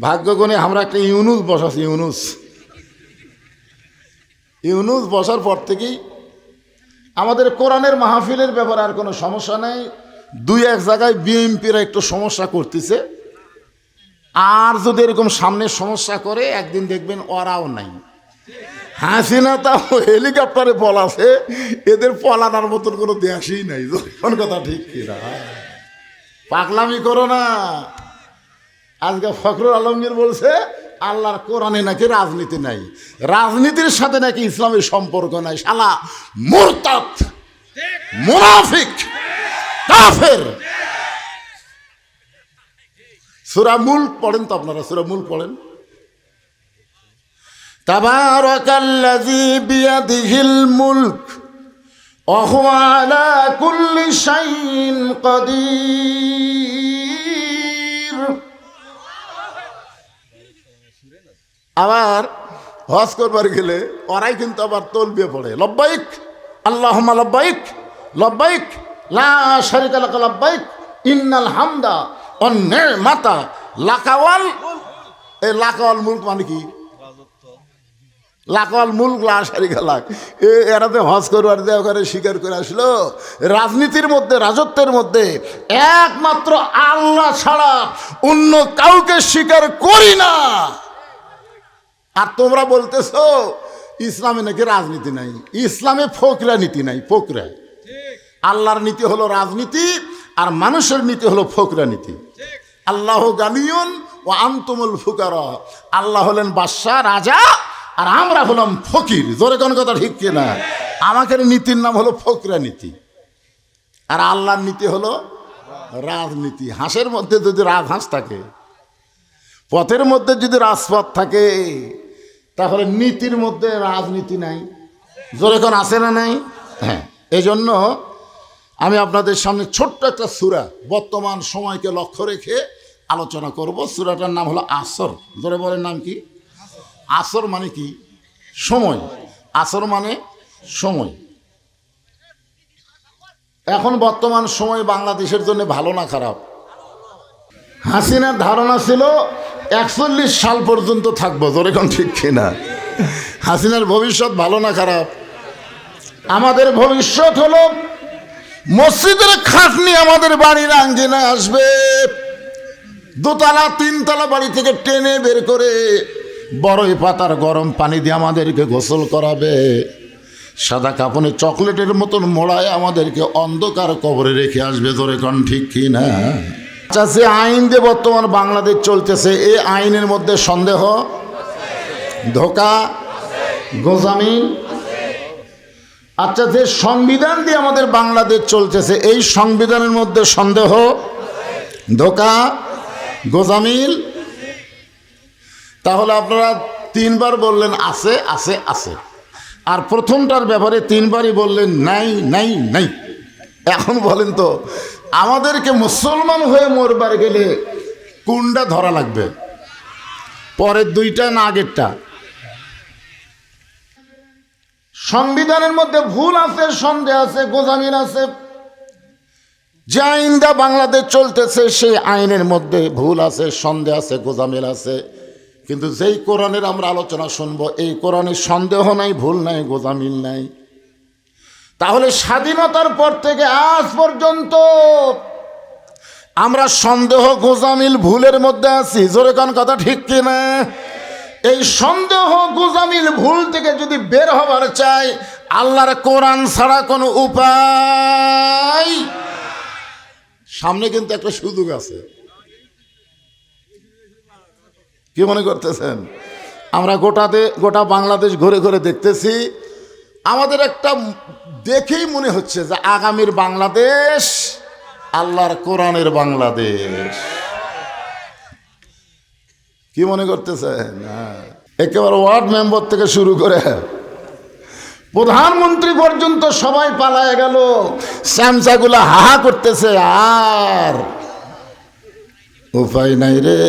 ভাগ্যগণে আমরা একটা ইউনুস বসাছি, ইউনুস। ইউনুস বসার পর থেকেই আমাদের কোরআনের মাহফিলের ব্যাপারে আর কোনো সমস্যা নেই। দুই এক জায়গায় বিএমপিরা একটু সমস্যা করতেছে। আর যদি এরকম সামনে সমস্যা করে, একদিন দেখবেন ওরাও নাই। হাসিনা তাও হেলিকপ্টারে পলাছে। এদের পলানোর মতন কোনো দেশই নাই। কথা ঠিক কিনা। পাগলামি করো না। আজকে ফখরুল আলমগীর বলছে, আল্লাহর কোরআনে নাকি রাজনীতি নাই। রাজনীতির সাথে নাকি ইসলামের সম্পর্ক নাই। সালা মোরতাত মুনাফিক, কাফের। সুরামুল পড়েন তো আপনারা? সুরামুল পড়েন। তাবার বিয়াদিহিল মুলক ওয়া হুয়া আলা কুল্লি আবার হজ করবার গেলে ওরাই কিন্তু আবার তলবিয়ে পড়ে, লব্বাইক আল্লাহ লব্বাইক লব্বাইক, লা শারিকা লাকা, লব্বাইক, ইন্নাল হামদা অন্য মাতা লাকাওয়াল এই লাকাওয়াল মুলক মানে কি? লাকাওয়াল মুলক, লা শারিকা লাক। এ এরাতে হজ করবার দিয়ে ওখানে স্বীকার করে আসলো, রাজনীতির মধ্যে, রাজত্বের মধ্যে একমাত্র আল্লাহ ছাড়া অন্য কাউকে স্বীকার করি না। আর তোমরা বলতেছ, ইসলামে নাকি রাজনীতি নাই। ইসলামে ফকরা নীতি নাই, ফকরা। আল্লাহর নীতি হলো রাজনীতি, আর মানুষের নীতি হলো ফকরা নীতি। আল্লাহ গানিয়ন ও আন্তমুল ফুকার। আল্লাহ হলেন বাদশাহ, রাজা, আর আমরা হলাম ফকির। জোরে কোন কথা ঠিক কিনা? আমাকে নীতির নাম হলো ফকরা নীতি। আর আল্লাহর নীতি হলো রাজনীতি। হাঁসের মধ্যে যদি রাজহাঁস থাকে, পথের মধ্যে যদি রাজপথ থাকে তাহলে নীতির মধ্যে রাজনীতি নাই। জোরে কোন আছে না নাই? হ্যাঁ এই জন্য আমি আপনাদের সামনে ছোট্ট একটা সুরা বর্তমান সময়কে লক্ষ্য রেখে আলোচনা করব। সুরাটার নাম হলো আসর। জোরে বলেন নাম কি? আসর মানে কি? সময়। আসর মানে সময়। এখন বর্তমান সময় বাংলাদেশের জন্য ভালো না খারাপ? হাসিনার ধারণা ছিল একচল্লিশ সাল পর্যন্ত থাকব, তোর এখন ঠিক কিনা? হাসিনার ভবিষ্যৎ ভালো না খারাপ? আমাদের ভবিষ্যৎ হলো মসজিদের খাটনি আমাদের বাড়ির আঙ্গিনা আসবে। দোতলা, তিনতলা বাড়ি থেকে টেনে বের করে বড়ই পাতার গরম পানি দিয়ে আমাদেরকে গোসল করাবে। সাদা কাপনে চকলেটের মতন মোড়ায় আমাদেরকে অন্ধকার কবরে রেখে আসবে, তোরে এখন ঠিক কি না আচ্ছা যে আইন দিয়ে বর্তমান বাংলাদেশ চলতেছে, এই আইনের মধ্যে সন্দেহ, ধোকা, গোজামি। আচ্ছা যে সংবিধান দিয়ে আমাদের বাংলাদেশ চলতেছে, এই সংবিধানের মধ্যে সন্দেহ, ধোকা গোজামিল তাহলে আপনারা তিনবার বললেন আছে আছে আছে। আর প্রথমটার ব্যাপারে তিনবারই বললেন নাই নাই নাই। এখন বলেন তো আমাদেরকে মুসলমান হয়ে মরবার গেলে কোনটা ধরা লাগবে। পরের দুইটা না আগেরটা। সংবিধানের মধ্যে ভুল আছে, সন্দেহ আছে গোজামিন আছে। যে আইনটা বাংলাদেশ চলতেছে, সেই আইনের মধ্যে ভুল আছে, সন্দেহ আছে, গোজামিল আছে। কিন্তু যেই কোরআনের আমরা আলোচনা শুনব, এই কোরআনের সন্দেহ নাই, ভুল নাই, গোজামিল নাই। তাহলে স্বাধীনতার পর থেকে আজ পর্যন্ত আমরা সন্দেহ গোজামিল ভুলের মধ্যে আছি। জোরে কোন কথা ঠিক কিনা? এই সন্দেহ গোজামিল ভুল থেকে যদি বের হবার চাই, আল্লাহর কোরআন ছাড়া কোনো উপায়? সামনে কিন্তু একটা সুযোগ আছে। কি মনে করতেছেন? আমরা গোটাতে, গোটা বাংলাদেশ ঘুরে ঘুরে দেখতেছি আমাদের একটা দেখেই মনে হচ্ছে যে আগামীর বাংলাদেশ আল্লাহর কোরআনের বাংলাদেশ। কি মনে করতেছেন? হ্যাঁ। একেবারে ওয়ার্ড মেম্বার থেকে শুরু করে প্রধানমন্ত্রী পর্যন্ত সবাই পালায় গেল। স্যামসাগুলো হাহা করতেছে, আর উপায় নাই রে,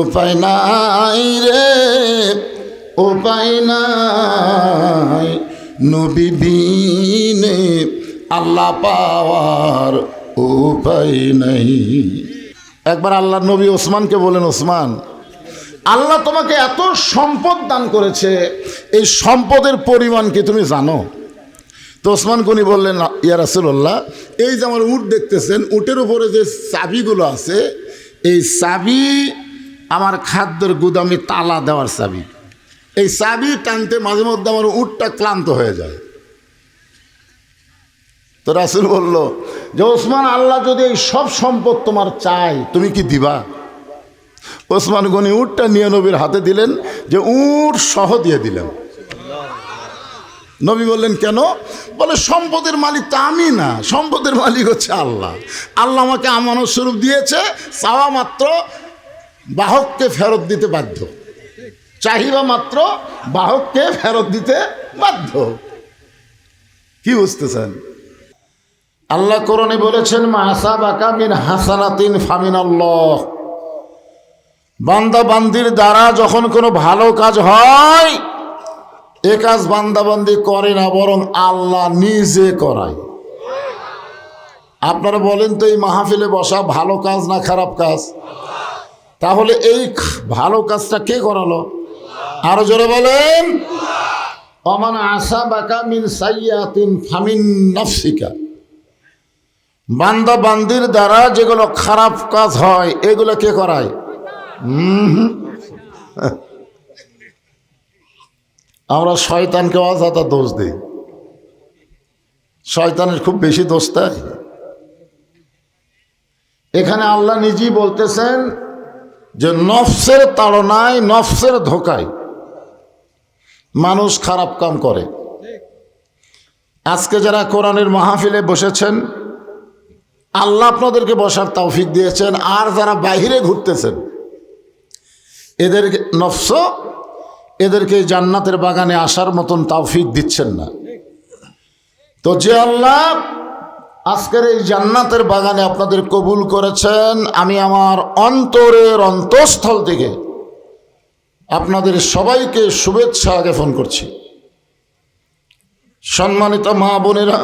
উপায় নাই রে। উপায় নাই নবীবিনে আল্লাহ পাওয়ার উপায় নাই। একবার আল্লাহ নবী ওসমানকে বলেন, ওসমান, আল্লাহ তোমাকে এত সম্পদ দান করেছে, এই সম্পদের পরিমাণ কি তুমি জানো? তো ওসমান গনি বললেন, ইয়া রাসুল্লাহ এই যে আমার উট দেখতেছেন, উটের উপরে যে চাবিগুলো আছে, এই চাবি আমার খাদ্যের গুদামে তালা দেওয়ার চাবি। এই চাবি টানতে মাঝে মধ্যে আমার উটটা ক্লান্ত হয়ে যায়। তো রাসুল বলল, যে ওসমান, আল্লাহ যদি এই সব সম্পদ তোমার চাই তুমি কি দিবা? ওসমান গনি উটটা নিয়ে নবীর হাতে দিলেন, যে উট সহ দিয়ে দিলেন। নবী বললেন, কেন? বলে, সম্পদের মালিক তো আমি না, সম্পদের মালিক হচ্ছে আল্লাহ। আল্লাহ আমাকে আমানত স্বরূপ দিয়েছে, চাওয়া মাত্র বাহককে ফেরত দিতে বাধ্য। চাহিদা মাত্র বাহককে ফেরত দিতে বাধ্য। কি বুঝতেছেন? আল্লাহ কোরআনে বলেছেন মাসা বাকা মিন হাসানাতিন ফামিন আল্লাহ বান্দা বান্দির দ্বারা যখন কোনো ভালো কাজ হয়, এ কাজ বান্দাবান্দি করে না, বরং আল্লাহ নিজে করায়। আপনারা বলেন তো, এই মাহফিলে বসা ভালো কাজ না খারাপ কাজ? তাহলে এই ভালো কাজটা কে করালো? আরও জোরে বলেন। অমান আশা বাকা মিন সাইয়াতিন ফামিন নফসিকা। বান্দা বান্দির দ্বারা যেগুলো খারাপ কাজ হয়, এগুলো কে করায়। আমরা শয়তানকে অযথা দোষ দিই। শয়তানের খুব বেশি দোষ দেয়। এখানে আল্লাহ নিজেই বলতেছেন যে নফসের তাড়নায়, নফসের ধোকায় মানুষ খারাপ কাম করে। আজকে যারা কোরআনের মাহফিলে বসেছেন, আল্লাহ আপনাদেরকে বসার তৌফিক দিয়েছেন, আর যারা বাইরে ঘুরতেছেন এদের নফস, এদেরকে জান্নাতের বাগানে আসার মতন তৌফিক দিচ্ছেন না। তো যে আল্লাহ আজকের এই জান্নাতের বাগানে আপনাদের কবুল করেছেন, আমি আমার অন্তরের অন্তঃস্থল থেকে আপনাদের সবাইকে শুভেচ্ছা জ্ঞাপন করছি। সম্মানিত মা বোনেরা,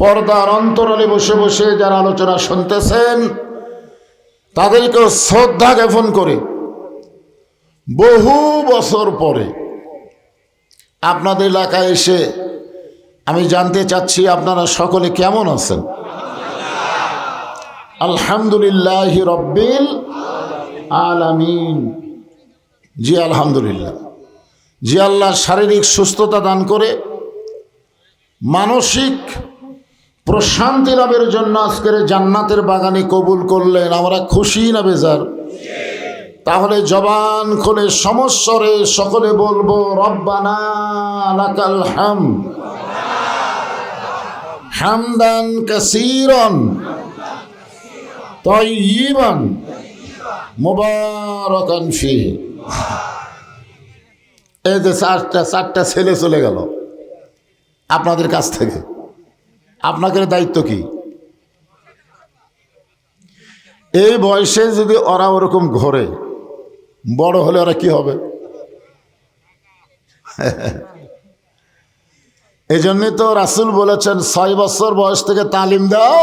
পর্দার অন্তরালে বসে বসে যারা আলোচনা শুনতেছেন, তাদেরকেও শ্রদ্ধা জ্ঞাপন করে, বহু বছর পরে আপনাদের এলাকায় এসে আমি জানতে চাচ্ছি আপনারা সকলে কেমন আছেন? আলহামদুলিল্লাহ রব্বিল আলামিন। জি, আলহামদুলিল্লাহ। জি, আল্লাহ শারীরিক সুস্থতা দান করে, মানসিক প্রশান্তি লাভের জন্য আজকের জান্নাতের বাগানে কবুল করলেন। আমরা খুশি না বেজার? তাহলে জবান খুলে সমস্বরে সকলে বলব, রব্বানা হাম। হামদান কাসীরন। তয়্যিবান মুবারাকান ফিহি এই যে চারটা চারটা ছেলে চলে গেল আপনাদের কাছ থেকে। আপনাদের দায়িত্ব কি? এই বয়সে যদি ওরা ওরকম ঘোরে, বড় হলে ওরা কি হবে? এই জন্যই তো রাসুল বলেছেন, ছয় বছর বয়স থেকে তালিম দাও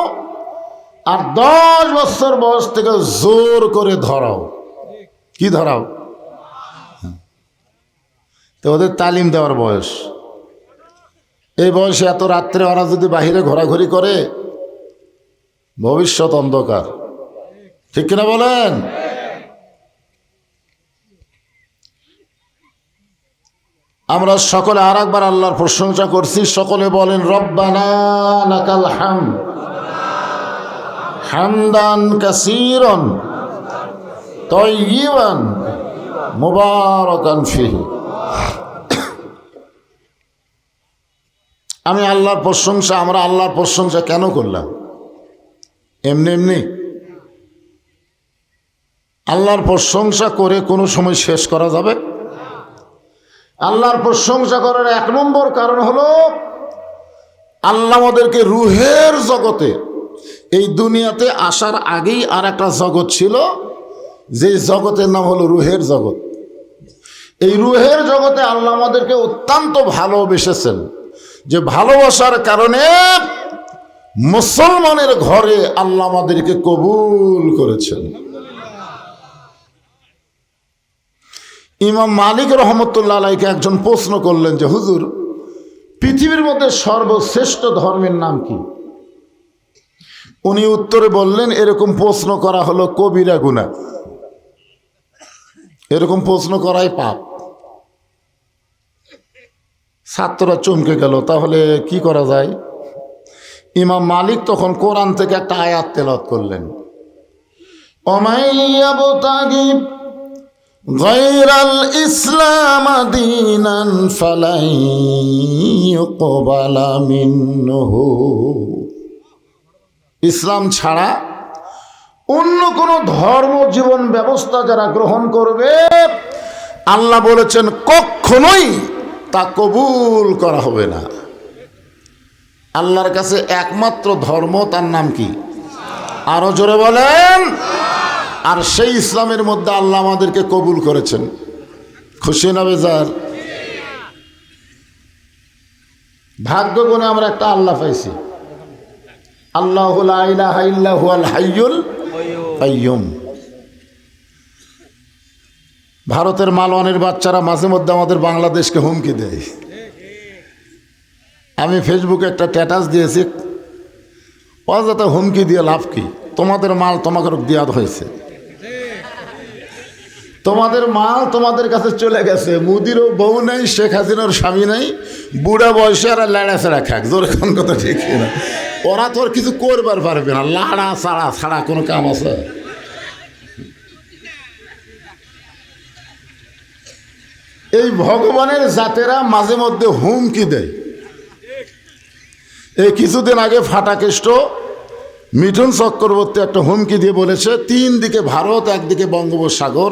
আর দশ বছর বয়স থেকে জোর করে ধরাও। কি ধরাও? তো ওদের তালিম দেওয়ার বয়স। এই বয়সে এত রাত্রে ওরা যদি বাহিরে ঘোরাঘুরি করে, ভবিষ্যৎ অন্ধকার। ঠিক কিনা বলেন? আমরা সকলে আর একবার আল্লাহর প্রশংসা করছি। সকলে বলেন, রব্বানা লাকাল হাম হামদান কাসীরন তয়্যিবান মুবারাকান ফিহি। আমি আল্লাহর প্রশংসা, আমরা আল্লাহর প্রশংসা কেন করলাম? এমনি এমনি। আল্লাহর প্রশংসা করে কোনো সময় শেষ করা যাবে? আল্লাহর প্রশংসা করার এক নম্বর কারণ হলো, আল্লাহ আমাদেরকে রুহের জগতে এই দুনিয়াতে আসার আগেই আর একটা জগৎ ছিল, যে জগতের নাম হলো রুহের জগৎ। এই রুহের জগতে আল্লাহ আমাদেরকে অত্যন্ত ভালোবেসেছেন, যে ভালোবাসার কারণে মুসলমানের ঘরে আল্লাহ আমাদেরকে কবুল করেছেন। ইমাম মালিক রহমতুল্লাহ আলাইকে একজন প্রশ্ন করলেন যে, হুজুর, পৃথিবীর মধ্যে সর্বশ্রেষ্ঠ ধর্মের নাম কি? উনি উত্তরে বললেন, এরকম প্রশ্ন করা হলো, কবিরা গুণা। এরকম প্রশ্ন করাই পাপ। ছাত্ররা চমকে গেল, তাহলে কি করা যায়? ইমাম মালিক তখন কোরআন থেকে একটা আয়াত তেলত করলেন। ইসলাম ইসলাম ছাড়া অন্য কোন ধর্ম জীবন ব্যবস্থা যারা গ্রহণ করবে, আল্লাহ বলেছেন, কখনোই তা কবুল করা হবে না। আল্লাহর কাছে একমাত্র ধর্ম, তার নাম কি? আরও জোরে বলেন। আর সেই ইসলামের মধ্যে আল্লাহ আমাদেরকে কবুল করেছেন। খুশি না বেজার? ভাগ্য গুণে আমরা একটা আল্লাহ পাইছি। ভারতের মালওয়ানের বাচ্চারা মাঝে মধ্যে আমাদের বাংলাদেশকে হুমকি দেয়। আমি ফেসবুকে একটা স্ট্যাটাস দিয়েছি। অযথা হুমকি দিয়ে লাভ কি? তোমাদের মাল তোমাকে দেওয়া হয়েছে। তোমাদের মাল তোমাদের কাছে চলে গেছে। মুদিরও বউ নেই, শেখ হাসিনার স্বামী নেই, বুড়া বয়সে আর লেড়াছেড়া খাক। জোরখান কথা ঠিক না ওরা তো আর কিছু করবার পারবে না। লাড়া, ছাড়া ছাড়া কোনো কাম আছে? এই ভগবানের জাতেরা মাঝে মধ্যে হুমকি দেয়। এই কিছুদিন আগে ফাটাকেষ্ট মিঠুন চক্রবর্তী একটা হুমকি দিয়ে বলেছে, তিন দিকে ভারত, একদিকে বঙ্গোপসাগর।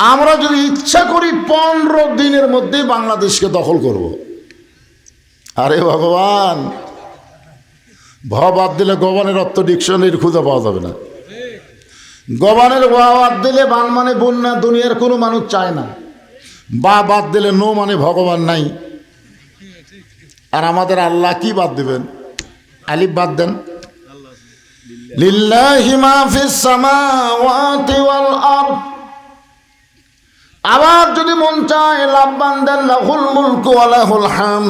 আমরা যদি ইচ্ছা করি পনেরো দিনের মধ্যেই বাংলাদেশকে দখল করব। আরে ভগবান ভ বাদ দিলে গবানের অর্থ ডিকশনারি খুঁজে পাওয়া যাবে না। গবানের বা বাদ দিলে বান মানে বন্যা, দুনিয়ার কোনো মানুষ চায় না। বা বাদ দিলে নো মানে ভগবান নাই। আর আমাদের আল্লাহ কি বাদ দিবেন? আলিফ বাদ দেন। লিল্লাহি মা ফিস সামাওয়াতি ওয়াল আরদ। আবার যদি মন চায় লাভবান দেন, লাহুল মুলকু ওয়া লাহুল হাম।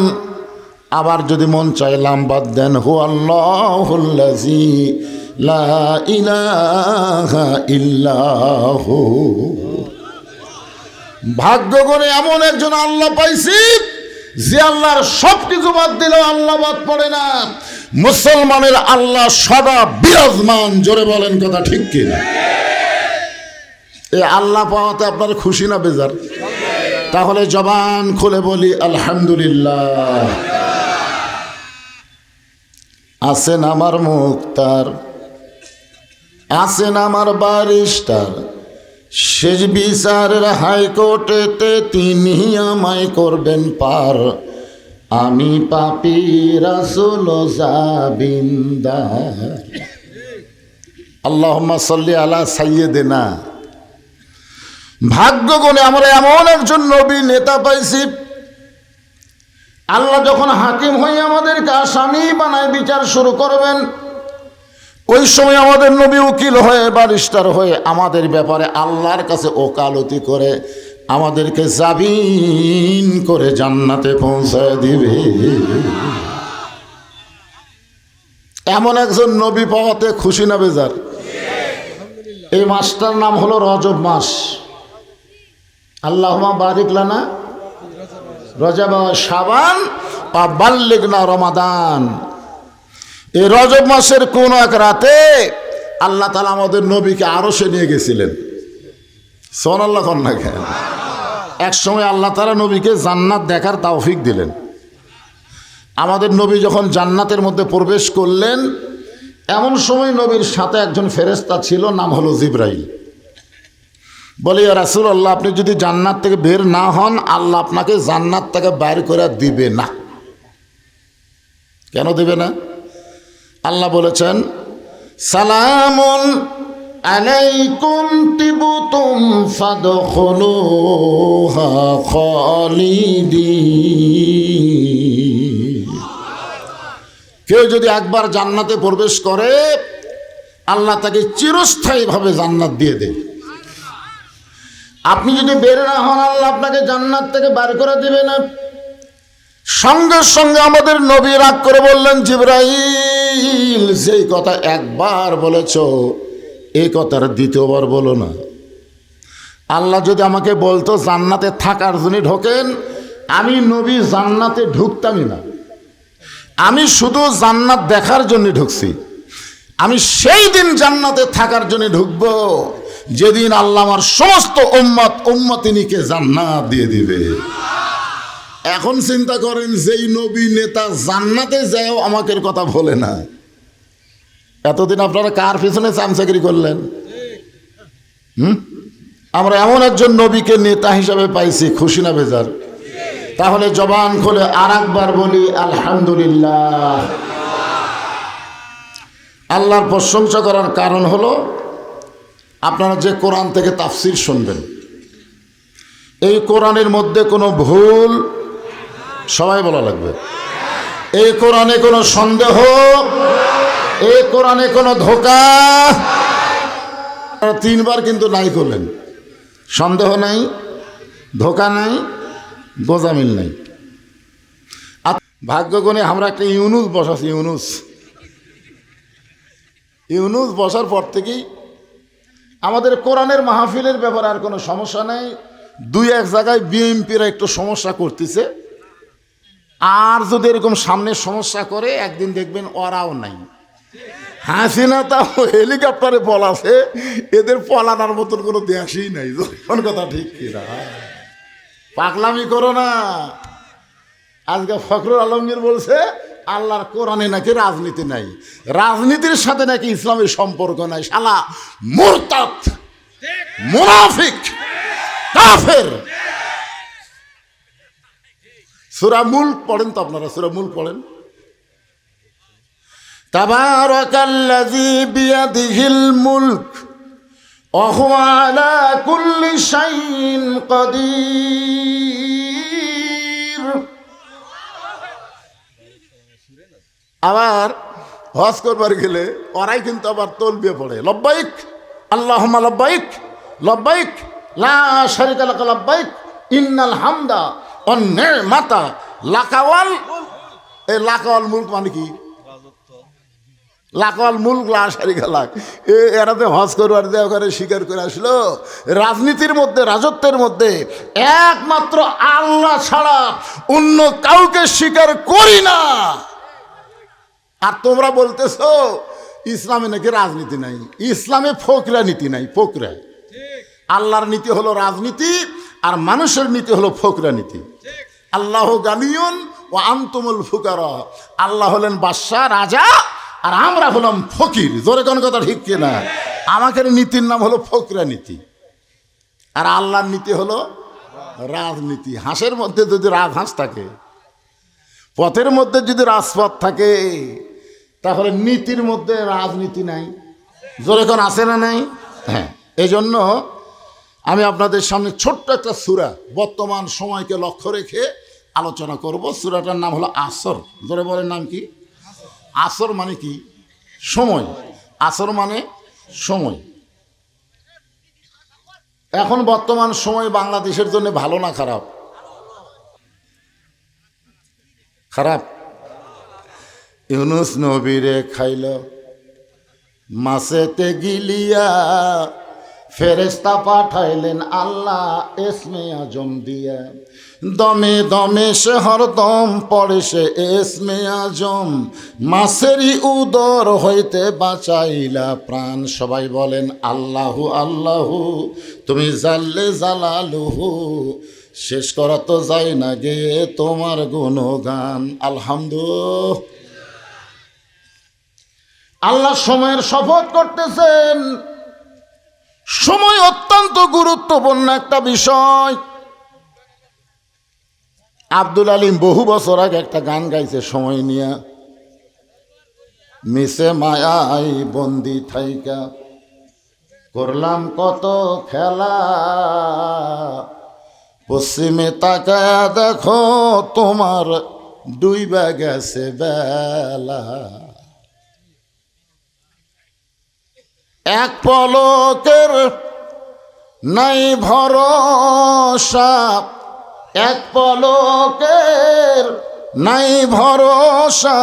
আবার যদি মন চায় লাম্বাদ দেন হু আল্লাহুল্লাজি লা ইলাহা ইল্লাহু। ভাগ্য করে এমন একজন আল্লাহ পাইছি, যে আল্লাহর সব কিছু বাদ দিলেও আল্লাহ বাদ পড়ে না। মুসলমানের আল্লাহ সদা বিরাজমান, জোরে বলেন কথা ঠিক কিনা? এই আল্লাহ পাওয়াতে আপনার খুশি না বেজার? তাহলে জবান খুলে বলি, আলহামদুলিল্লাহ। আছেন আমার মুক্তার আছেন আমার বারিস্টার। শেষ বিচারের হাইকোর্টেতে তিনি আমায় করবেন পার। আমি পাপি রাসুল আল্লাহ সাল্লি আলা সাইয়েদেনা ভাগ্য গুণে আমরা এমন একজন নবী নেতা পাইছি। আল্লাহ যখন হাকিম হয়ে আমাদেরকে আসামি বানায় বিচার শুরু করবেন, ওই সময় আমাদের নবী উকিল হয়ে বারিস্টার হয়ে আমাদের ব্যাপারে আল্লাহর কাছে ওকালতি করে আমাদেরকে জাবিন করে জান্নাতে পৌঁছায় দিবে। এমন একজন নবী পাওয়াতে খুশি না বেজার। এই মাসটার নাম হলো রজব মাস। আল্লাহমা বারিক লানা রজব সাবান বা বাল্লিগনা রমাদান। এই রজব মাসের কোন এক রাতে আল্লাহ তালা আমাদের নবীকে আরও সে নিয়ে গেছিলেন। সোন আল্লাহ কন্যা খেন এক সময় আল্লাহ তালা নবীকে জান্নাত দেখার তাওফিক দিলেন। আমাদের নবী যখন জান্নাতের মধ্যে প্রবেশ করলেন, এমন সময় নবীর সাথে একজন ফেরেস্তা ছিল, নাম হলো জিব্রাইল। বলে রাসুল আল্লাহ আপনি যদি জান্নাত থেকে বের না হন, আল্লাহ আপনাকে জান্নাত থেকে বাইর করে দিবে না। কেন দিবে না? আল্লাহ বলেছেন, সালামুন আলাইকুম তিবুতুম ফাদখুলুহা খালিদিন। কেউ যদি একবার জান্নাতে প্রবেশ করে, আল্লাহ তাকে চিরস্থায়ীভাবে জান্নাত দিয়ে দেয়। আপনি যদি বের না হন, আল্লাহ আপনাকে জান্নাত থেকে বার করে দিবে না। সঙ্গে সঙ্গে আমাদের নবী রাগ করে বললেন, জিব্রাইল, যেই কথা একবার বলেছ এই কথার দ্বিতীয়বার বলো না। আল্লাহ যদি আমাকে বলতো জান্নাতে থাকার জন্য ঢোকেন, আমি নবী জান্নাতে ঢুকতামই না। আমি শুধু জান্নাত দেখার জন্য ঢুকছি। আমি সেই দিন জান্নাতে থাকার জন্য ঢুকব। যেদিন আল্লাহ আমার সমস্ত উম্মত উম্মতিনীকে জান্নাত দিয়ে দিবে। এখন চিন্তা করেন, যেই নবী নেতা জান্নাতে যায়ও আমাকে কথা বলে না। এতদিন আপনারা কার পিছনে চামচাকরি করলেন? হুম? আমরা এমন একজন নবীকে নেতা হিসাবে পাইছি, খুশি না বেজার। তাহলে জবান খুলে আর একবার বলি, আলহামদুলিল্লাহ। আল্লাহর প্রশংসা করার কারণ হলো আপনারা যে কোরআন থেকে তাফসির শুনবেন, এই কোরআনের মধ্যে কোনো ভুল সবাই বলা লাগবে। এই কোরআনে কোনো সন্দেহ, এই কোরআনে কোনো ধোকা। তিনবার কিন্তু নাই করলেন। সন্দেহ নাই, ধোকা নাই, গোজামিল নাই। ভাগ্যগুণে আমরা একটা ইউনুস বসাছি, ইউনুস। ইউনুস বসার পর থেকেই আমাদের কোরআনের মাহফিলের ব্যাপারে আর কোনো সমস্যা নেই। দুই এক জায়গায় বিএমপিরা একটু সমস্যা করতেছে। আর যদি এরকম সামনে সমস্যা করে, একদিন দেখবেন ওরাও নাই। হাসিনা তাও হেলিকপ্টারে পলাছে। এদের পলানোর মতন কোনো দেশই নাই। কোন কথা ঠিক কিনা পাগলামি করো না। আজকে ফখরুল আলমগীর বলছে আল্লাহর কোরআনে নাকি রাজনীতি নাই। রাজনীতির সাথে নাকি ইসলামের সম্পর্ক নাই। শালা মোরতাত মুনাফিক, কাফের। সুরা মূল পড়েন তো আপনারা? সুরা মূল পড়েন। তাবারকাল্লাযী বিয়াদিহিল মুলক ওয়া হুয়া আলা কুল্লি শাইইন কাদির। আবার হজ করবার গেলে ওরাই কিন্তু আবার তলবিয়ে পড়ে, লব্বাইক আল্লাহ লব্বাইক লব্বাইক, লা শারিকা লাকা লব্বাইক, ইন্নাল হামদা অন্যের মাতা লাকাওয়াল এই লাকাওয়াল মুলক মানে কি? লাকাওয়াল মুলক, লা শারিকা লাক। এ, এরাতে হজ করবার দিয়ে ওখানে স্বীকার করে আসলো, রাজনীতির মধ্যে, রাজত্বের মধ্যে একমাত্র আল্লাহ ছাড়া অন্য কাউকে স্বীকার করি না। আর তোমরা বলতেছো, ইসলামে নাকি রাজনীতি নাই। ইসলামে ফকরা নীতি নাই, ফকরা। আল্লাহর নীতি হলো রাজনীতি, আর মানুষের নীতি হলো ফকরা নীতি। আল্লাহ গালিয়ন ও আন্তমুল ফুকার। আল্লাহ হলেন বাদশাহ, রাজা, আর আমরা হলাম ফকির। জোরে কোন কথা ঠিক কিনা? আমাদের নীতির নাম হলো ফকরা নীতি। আর আল্লাহর নীতি হলো রাজনীতি। হাঁসের মধ্যে যদি রাজহাঁস থাকে, পথের মধ্যে যদি রাজপথ থাকে তাহলে নীতির মধ্যে রাজনীতি নাই। জোরে কোন আছে না নাই? হ্যাঁ এই জন্য আমি আপনাদের সামনে ছোট্ট একটা সুরা বর্তমান সময়কে লক্ষ্য রেখে আলোচনা করব। সুরাটার নাম হলো আসর। জোরে বলেন নাম কি? আসর মানে কি? সময়। আসর মানে সময়। এখন বর্তমান সময় বাংলাদেশের জন্য ভালো না খারাপ? খারাপ। ইউনুস নবীরে খাইল। মাসেতে গিলিয়া ফেরেস্তা পাঠাইলেন, আল্লাহ এসমে আজম দিয়া। দমে দমে সে হরদম পড়ে সে এসমে আজম। মাসেরই উদর হইতে বাঁচাইলা প্রাণ। সবাই বলেন, আল্লাহু আল্লাহু, তুমি জাল্লে জালালুহু। শেষ করা তো যায় না গে তোমার গুণগান। আলহামদুলিল্লাহ আল্লাহ সময়ের শপথ করতেছেন। সময় অত্যন্ত গুরুত্বপূর্ণ একটা বিষয়। আব্দুল আলিম বহু বছর আগে একটা গান গাইছে, সময় নিয়ে। মিশে মায়াই বন্দি থাইকা, করলাম কত খেলা। পশ্চিমে তাকা দেখো, তোমার ডুইবা গেছে বেলা। এক পলকের নাই ভরসা, এক পলকের নাই ভরসা,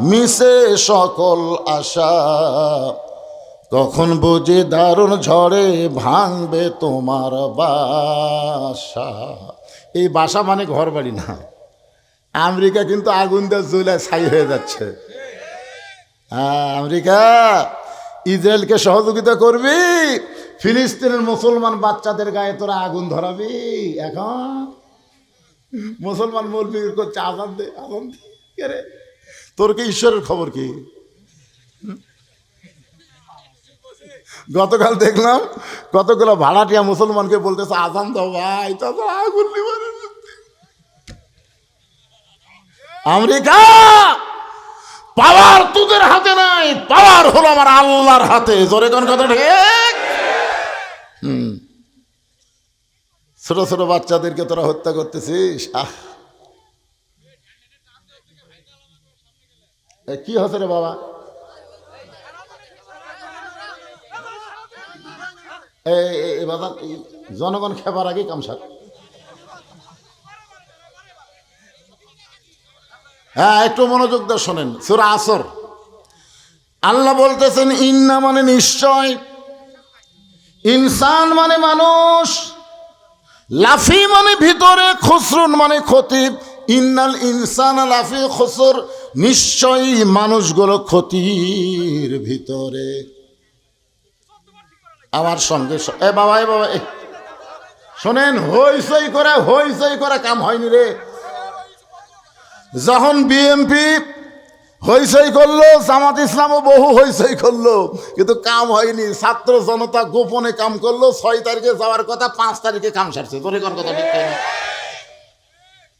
মিশে সকল আশা। কখন বুঝি দারুণ ঝড়ে ভাঙবে তোমার বাসা। এই বাসা মানে ঘর বাড়ি না। আমেরিকা কিন্তু আগুন দিয়ে জ্বলে ছাই হয়ে যাচ্ছে। হ্যাঁ আমেরিকা? ইসরায়েলকে সহযোগিতা করবি, ফিলিস্তিনের মুসলমান বাচ্চাদের গায়ে তোরা আগুন ধরাবি। এখন মুসলমান বলবি, করছে, আজান দে আজান দে। তোর কি ঈশ্বরের খবর কি? গতকাল দেখলাম, কতগুলো ভাড়াটিয়া মুসলমানকে বলতেছে, আজান দাও ভাই তো আগুন আমেরিকা! পাওয়ার তোদের হাতে নাই, পাওয়ার হলো আমার আল্লাহর হাতে। জোরে কোন কথা ঠিক? ছোট ছোট বাচ্চাদেরকে তোরা হত্যা করতেছিস? কি হচ্ছে রে বাবা? এই বাবা জনগণ খেবার আগে কামসার। হ্যাঁ একটু মনোযোগ দিয়ে শোনেন, সুরা আসর। আল্লাহ বলতেছেন, ইন্না মানে নিশ্চয়, ইনসান মানে মানুষ, লাফি মানে ভিতরে, খসরুন মানে ক্ষতি। ইন্নাল ইনসান লাফি খসর, নিশ্চয়ই মানুষগুলো ক্ষতির ভিতরে। আমার সঙ্গে এ বাবা এ বাবা শোনেন হইসই করে হইসই করে কাম হয়নি রে। যখন বিএমপি হইসই করল, জামাত ইসলামও বহু হইসই করল, কিন্তু কাম হয়নি। ছাত্র জনতা গোপনে কাম করল, ছয় তারিখে যাওয়ার কথা, পাঁচ তারিখে কাম সারছে। তোর কথা?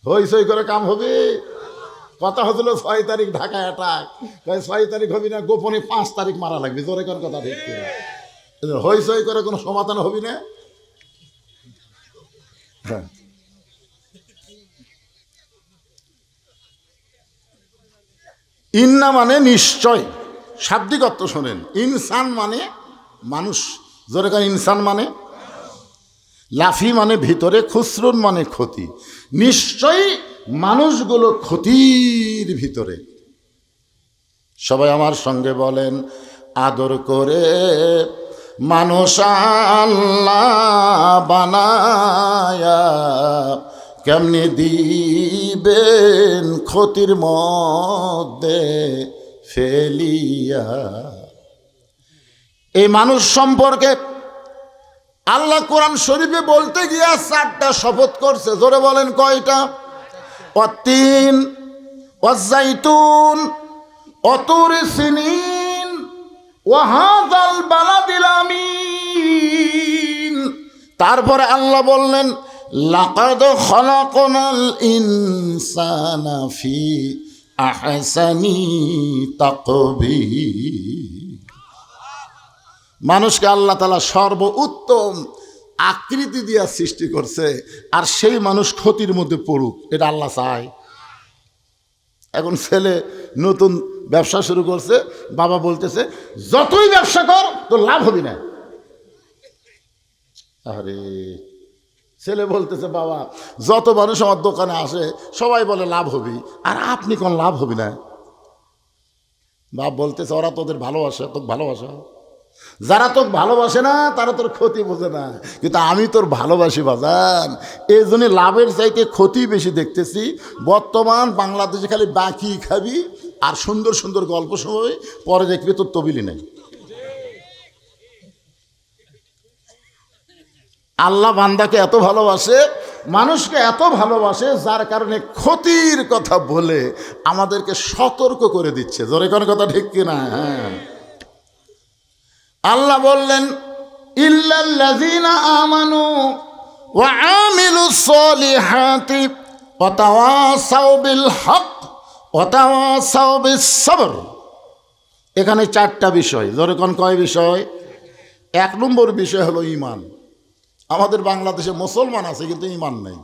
হইসই করে কাম হবে? কথা হচ্ছিল ছয় তারিখ ঢাকায় অ্যাটাক ছয় তারিখ হবি না, গোপনে পাঁচ তারিখ মারা লাগবে। তোরে কর কথা কিনা? হইসই করে কোনো সমাধান হবি না? হ্যাঁ। ইন্না মানে নিশ্চয়। শাব্দিক অর্থ শোনেন। ইনসান মানে মানুষ। জোরে কান, ইনসান মানে? লাফি মানে ভিতরে, খুসরুন মানে ক্ষতি। নিশ্চয়ই মানুষগুলো ক্ষতির ভিতরে। সবাই আমার সঙ্গে বলেন, আদর করে মানুষ আল্লাহ বানায়া কেমনি দিবেন ক্ষতির মধ্যে ফেলিয়া? এই মানুষ সম্পর্কে আল্লাহ কোরআন শরীফে বলতে গিয়া চারটা শপথ করছে। জোরে বলেন কয়টা? অতিন, অজাইতুন অতুর সিনিন ওয়াহাদাল বালাদিল আমিন। তারপরে আল্লাহ বললেন লাকাদ খলাকনাল ইনসানা ফি আহসানি তাকবীর। মানুষকে আল্লাহ তালা সর্ব উত্তম আকৃতি দিয়া সৃষ্টি করছে, আর সেই মানুষ ক্ষতির মধ্যে পড়ুক, এটা আল্লাহ চায়। এখন ছেলে নতুন ব্যবসা শুরু করছে, বাবা বলতেছে, যতই ব্যবসা কর, তোর লাভ হবি না। আরে ছেলে বলতেছে, বাবা, যত মানুষ আমার দোকানে আসে, সবাই বলে, লাভ হবি। আর আপনি কোন লাভ হবি না? বাপ বলতেছে, ওরা তোদের ভালোবাসে, তোকে ভালোবাসা। যারা তোকে ভালোবাসে না, তারা তোর ক্ষতি বোঝে না। কিন্তু আমি তোর ভালোবাসি, বাজান। এই জন্য লাভের চাইতে ক্ষতি বেশি দেখতেছি। বর্তমান বাংলাদেশে খালি বাকি খাবি, আর সুন্দর সুন্দর গল্প সময় পরে দেখবি তোর তবিলি নেই। আল্লাহ বান্দাকে এত ভালোবাসে, মানুষকে এত ভালোবাসে, যার কারণে ক্ষতির কথা বলে আমাদেরকে সতর্ক করে দিচ্ছে। জোরে কোনো কথা ঠিক কিনা? হ্যাঁ। আল্লাহ বললেন, ইল্লাল্লাযীনা আমানু ওয়া আমিলুস সলিহাতি ওয়া তাওয়াসাউ বিল হক ওয়া তাওয়াসাউ বিস সবর এখানে চারটা বিষয়। ধরে কোন কয় বিষয়? এক নম্বর বিষয় হলো ঈমান। আমাদের বাংলাদেশে মুসলমান আছে কিন্তু ইমান নেই।